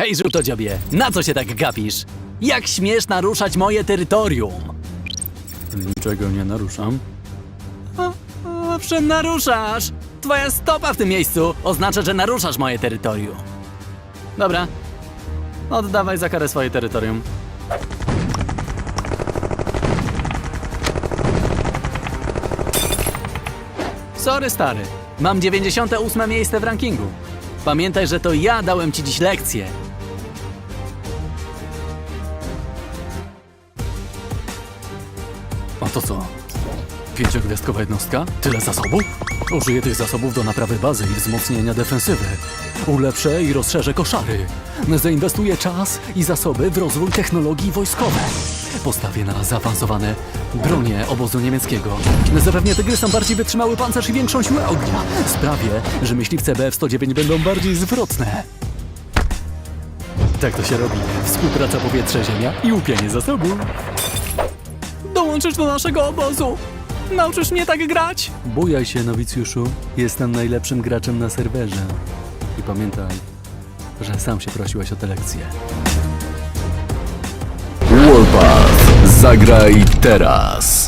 Hej, żółtodziobie, na co się tak gapisz? Jak śmiesz naruszać moje terytorium? Niczego nie naruszam. Owszem, naruszasz! Twoja stopa w tym miejscu oznacza, że naruszasz moje terytorium. Dobra. Oddawaj za karę swoje terytorium. Sorry, stary. Mam 98 miejsce w rankingu. Pamiętaj, że to ja dałem ci dziś lekcję. A to co? Pięciogwiazdkowa jednostka? Tyle zasobów? Użyję tych zasobów do naprawy bazy i wzmocnienia defensywy. Ulepszę i rozszerzę koszary. Zainwestuję czas i zasoby w rozwój technologii wojskowej. Postawię na zaawansowane bronie obozu niemieckiego. Zapewnię tygrysom bardziej wytrzymały pancerz i większą siłę ognia. Sprawię, że myśliwce BF-109 będą bardziej zwrotne. Tak to się robi. Współpraca powietrze-ziemia i łupienie zasobów. Dołączysz do naszego obozu! Nauczysz mnie tak grać! Bujaj się, nowicjuszu. Jestem najlepszym graczem na serwerze. I pamiętaj, że sam się prosiłeś o tę lekcję. Warpath. Zagraj teraz.